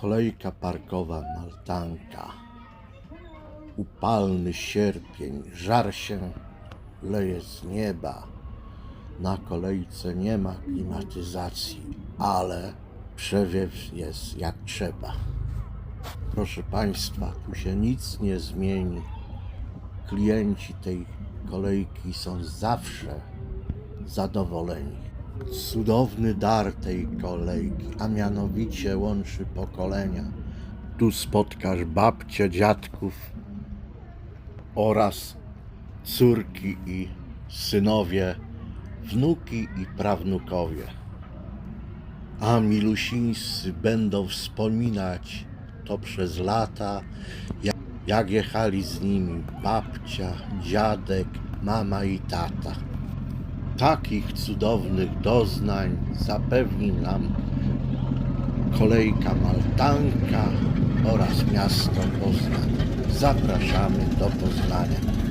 Kolejka parkowa Maltanka. Upalny sierpień, żar się leje z nieba. Na kolejce nie ma klimatyzacji, ale przewiew jest jak trzeba. Proszę Państwa, tu się nic nie zmieni. Klienci tej kolejki są zawsze zadowoleni. Cudowny dar tej kolejki, a mianowicie łączy pokolenia. Tu spotkasz babcie, dziadków oraz córki i synowie, wnuki i prawnukowie. A milusińscy będą wspominać to przez lata, jak, jechali z nimi babcia, dziadek, mama i tata. Takich cudownych doznań zapewni nam kolejka Maltanka oraz miasto Poznań. Zapraszamy do Poznania.